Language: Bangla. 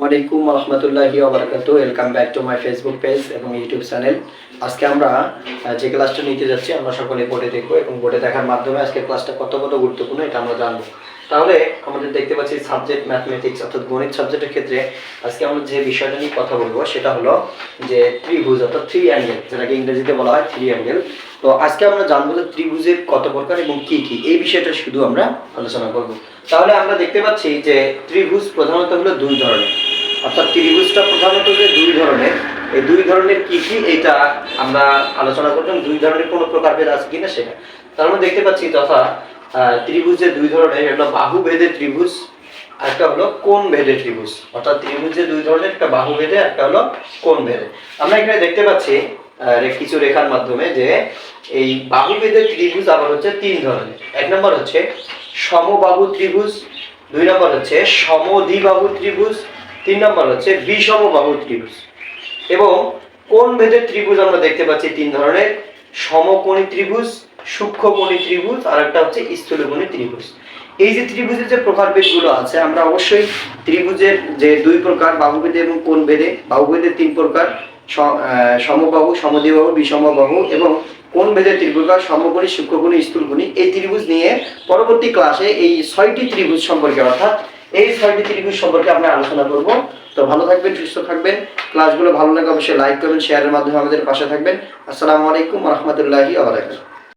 ওয়ালাইকুম রহমতুল্লাহি ওবরাকাত welcome back to my Facebook page এবং ইউটিউব চ্যানেল আজকে আমরা যে ক্লাসটা নিতে যাচ্ছি, আমরা সকলে বোর্ডে দেখব এবং বোর্ডে দেখার মাধ্যমে আজকে ক্লাসটা কত কত গুরুত্বপূর্ণ এটা আমরা জানব। তাহলে আমাদের দেখতে পাচ্ছি সাবজেক্ট ম্যাথমেটিক্স অর্থাৎ গণিত সাবজেক্টের ক্ষেত্রে আজকে আমরা যে বিষয়টা নিয়ে কথা বলব, সেটা হলো যে ত্রিভুজ, অর্থাৎ থ্রি অ্যাঙ্গেল যেটাকে ইংরেজিতে বলা হয় থ্রি অ্যাঙ্গেল তো আজকে আমরা জানব যে ত্রিভুজের কত প্রকার এবং কি কি, এই বিষয়টা শুধু আমরা আলোচনা করব। তাহলে আমরা দেখতে পাচ্ছি যে ত্রিভুজ প্রধানত হলো দুই ধরনের। অর্থাৎ ত্রিভুজটা প্রধানত যে দুই ধরনের এই দুই ধরনের কি কি এটা আমরা আলোচনা করলাম দুই ধরনের কোনো প্রকার ভেদ আছে কিনা সেটা। তার মধ্যে দেখতে পাচ্ছি তথা আহ, ত্রিভুজের দুই ধরনের একটা বাহু ভেদে ত্রিভুজ একটা হলো কোণ ভেদে ত্রিভুজ। অর্থাৎ ত্রিভুজের দুই ধরনের একটা বাহু ভেদে একটা হলো কোণ ভেদে। আমরা এখানে দেখতে পাচ্ছি কিছু রেখার মাধ্যমে যে এই বাহু ভেদে ত্রিভুজ আবার হচ্ছে তিন ধরনের। এক নম্বর হচ্ছে সমবাহু ত্রিভুজ দুই নম্বর হচ্ছে সমদ্বিবাহু ত্রিভুজ তিন নম্বর হচ্ছে বিষমবাহু ত্রিভুজ। এবং কোন ভেদের ত্রিভুজ আমরা দেখতে পাচ্ছি? তিন ধরনের। সমকোণী ত্রিভুজ, সূক্ষ্মকোণী ত্রিভুজ, আর একটা হচ্ছে স্থূলকোণী ত্রিভুজ। এই যে ত্রিভুজের যে প্রকারভেদগুলো আছে, আমরা অবশ্যই ত্রিভুজের যে দুই প্রকার বাহুভেদে এবং কোণ ভেদে বাহুভেদে তিন প্রকার সমবাহু, সমদ্বিবাহু, বিষমবাহু এবং কোন ভেদের ত্রিভুজ সমকোণী, সূক্ষ্মকোণী, স্থূলকোণী, এই ত্রিভুজ নিয়ে পরবর্তী ক্লাসে এই ছয়টি ত্রিভুজ সম্পর্কে, অর্থাৎ এই ছয়টি ত্রিভুজ সম্পর্কে আমরা আলোচনা করব। তো ভালো থাকবেন, সুস্থ থাকবেন। ক্লাসগুলো ভালো লাগে অবশ্যই লাইক করবেন শেয়ারের মাধ্যমে আমাদের পাশে থাকবেন। আসসালামু আলাইকুম রহমতুল্লাহি আবরাকাতুহু